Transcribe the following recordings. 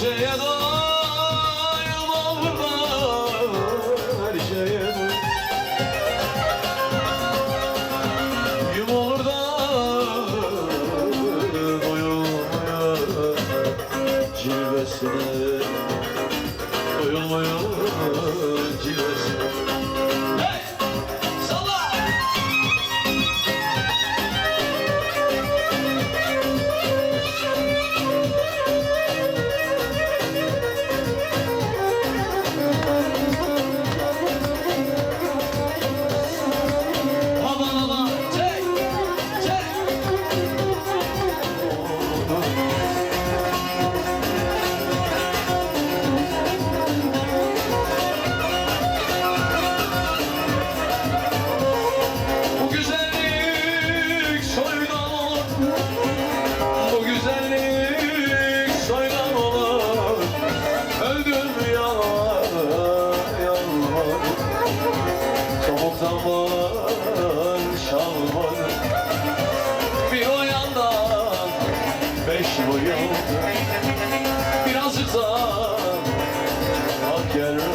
Боже, я Get her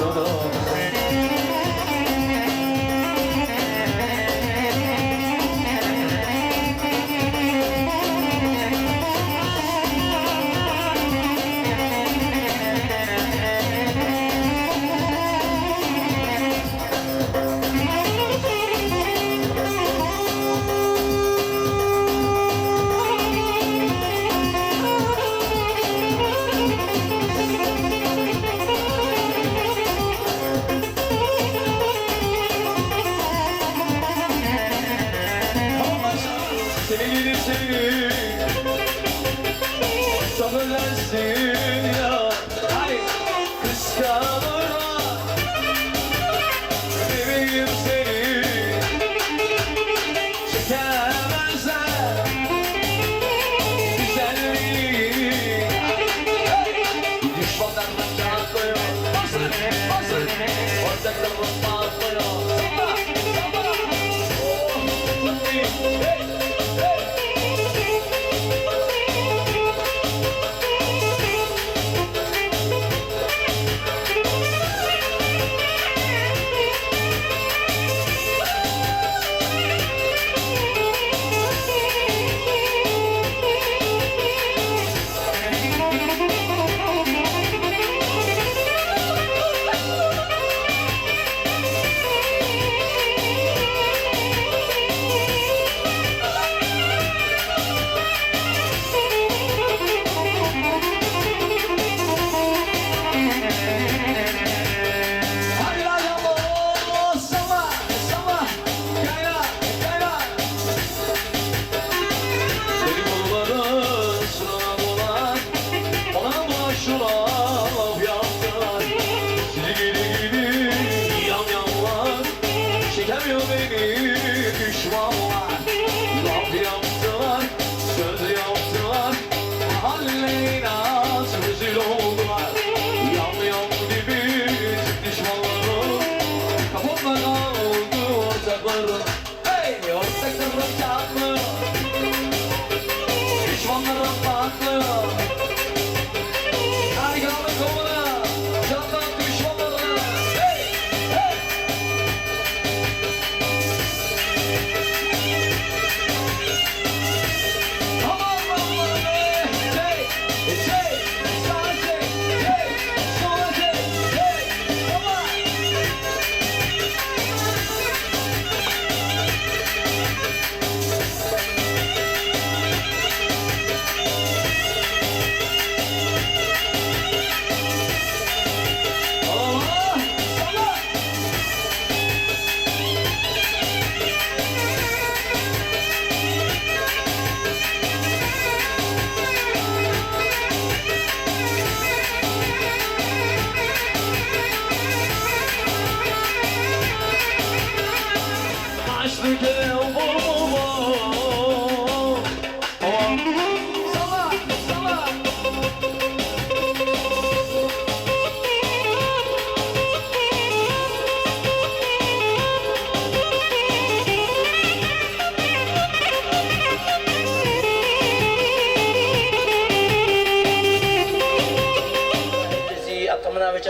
Bye.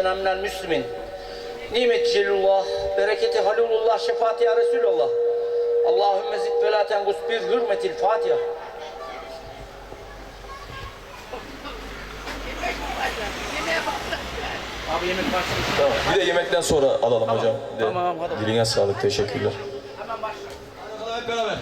lena minel müslümin. Nimet celullah, bereketi halulullah, şefaati ya Resulallah. Allahümme zid ve la bir hürmetil Fatiha. Abi yemek. Tamam. Bir de yemekten sonra alalım tamam. hocam. Tamam, hadi. Diline sağlık, teşekkürler. Hemen başlayalım. Hadi hep beraber.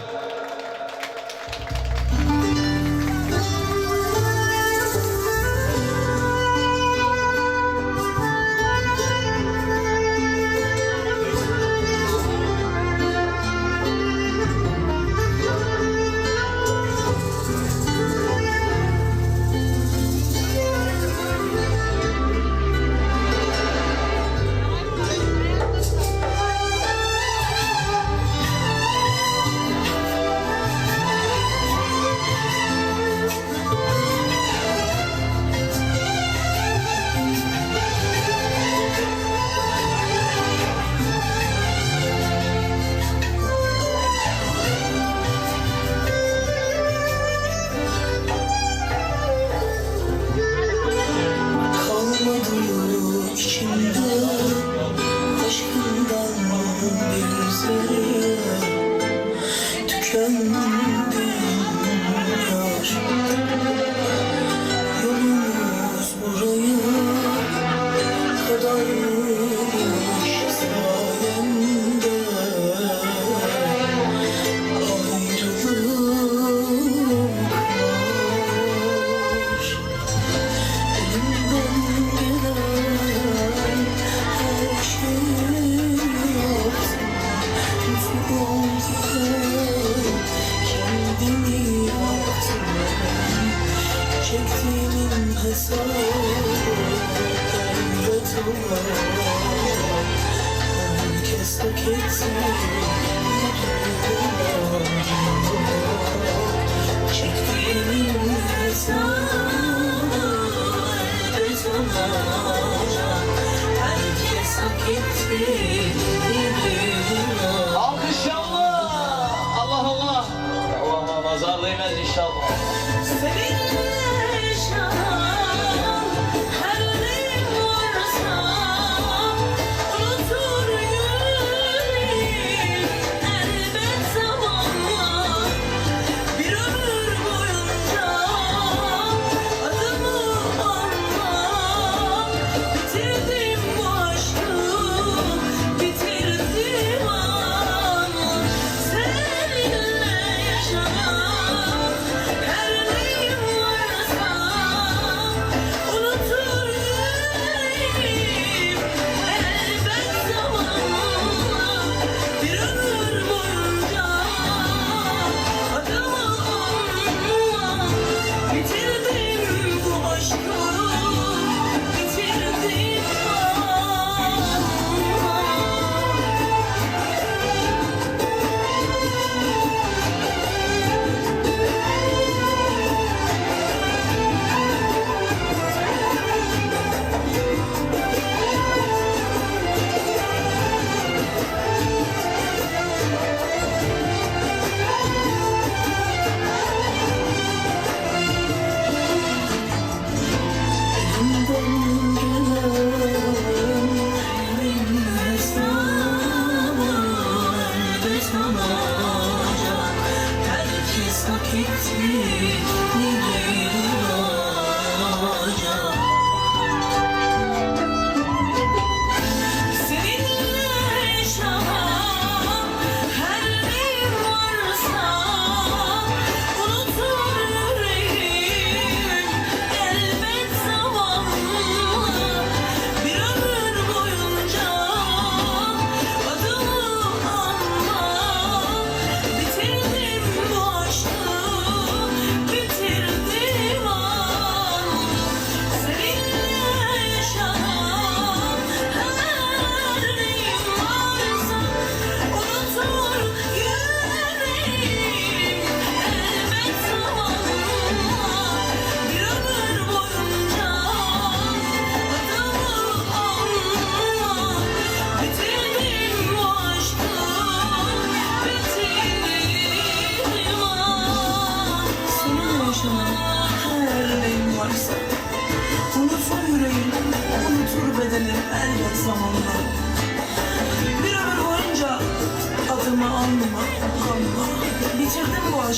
bitti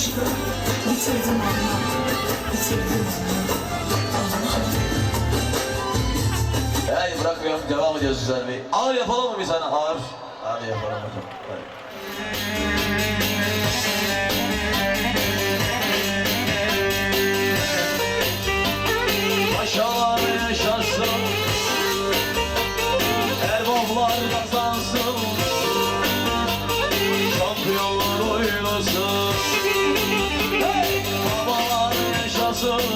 aşkı Bitirdim anlam, bitirdim anlam Yani bırakmıyorum, devam ediyoruz Süzer Bey. Ağır yapalım mı bir tane hani ağır? Hadi yapalım hocam. Hadi. so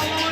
Thank you.